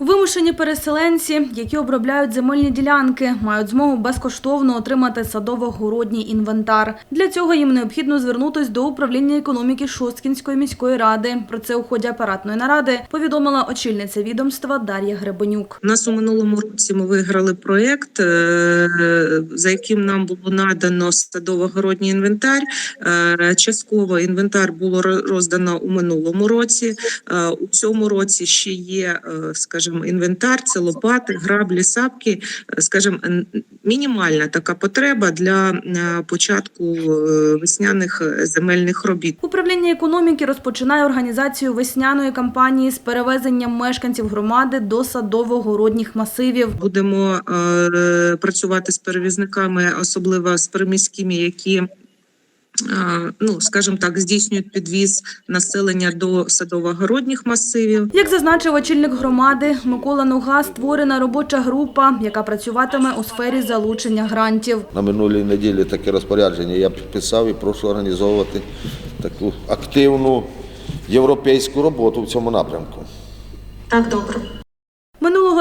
Вимушені переселенці, які обробляють земельні ділянки, мають змогу безкоштовно отримати садово-городній інвентар. Для цього їм необхідно звернутися до управління економіки Шосткінської міської ради. Про це у ході апаратної наради повідомила очільниця відомства Дар'я Гребенюк. Нас у минулому році ми виграли проєкт, е, за яким нам було надано садово-городній інвентар. Е, Частково інвентар було роздано у минулому році. Е, У цьому році ще є, е, скажімо, інвентар, це лопати, граблі, сапки. Е, Скажімо, мінімальна така потреба для е, початку е, весняних земельних робіт. Управління економіки розпочинає організацію весняної кампанії з перевезенням мешканців громади до садово-городніх масивів. Будемо е, працювати з перевізниками, особливо з приміськими, які. Е, Ну, скажімо так, здійснюють підвіз населення до садово-городніх масивів. Як зазначив очільник громади Микола Нога, створена робоча група, яка працюватиме у сфері залучення грантів. На минулій неділі таке розпорядження я підписав і прошу організовувати таку активну європейську роботу в цьому напрямку. Так, добре.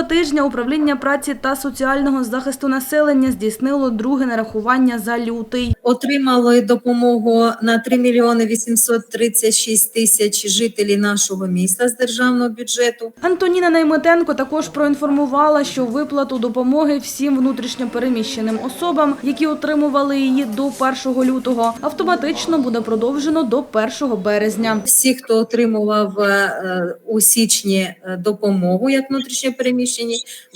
Тижня управління праці та соціального захисту населення здійснило друге нарахування за лютий. Отримали допомогу на 3 мільйони 836 тисяч жителів нашого міста з державного бюджету. Антоніна Найметенко також проінформувала, що виплату допомоги всім внутрішньопереміщеним особам, які отримували її до 1 лютого, автоматично буде продовжено до 1 березня. Всі, хто отримував е, у січні е, допомогу як внутрішньопереміщені,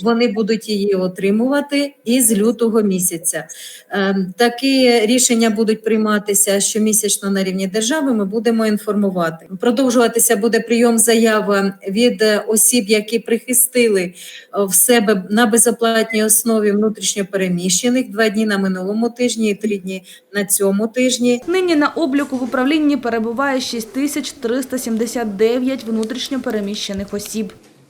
вони будуть її отримувати із лютого місяця. Е, Такі рішення будуть прийматися щомісячно на рівні держави. Ми будемо інформувати. Продовжуватися буде прийом заяв від осіб, які прихистили е, в себе на безоплатній основі внутрішньопереміщених два дні на минулому тижні і три дні на цьому тижні. Нині на обліку в управлінні перебуває 6379 внутрішньопереміщених осіб.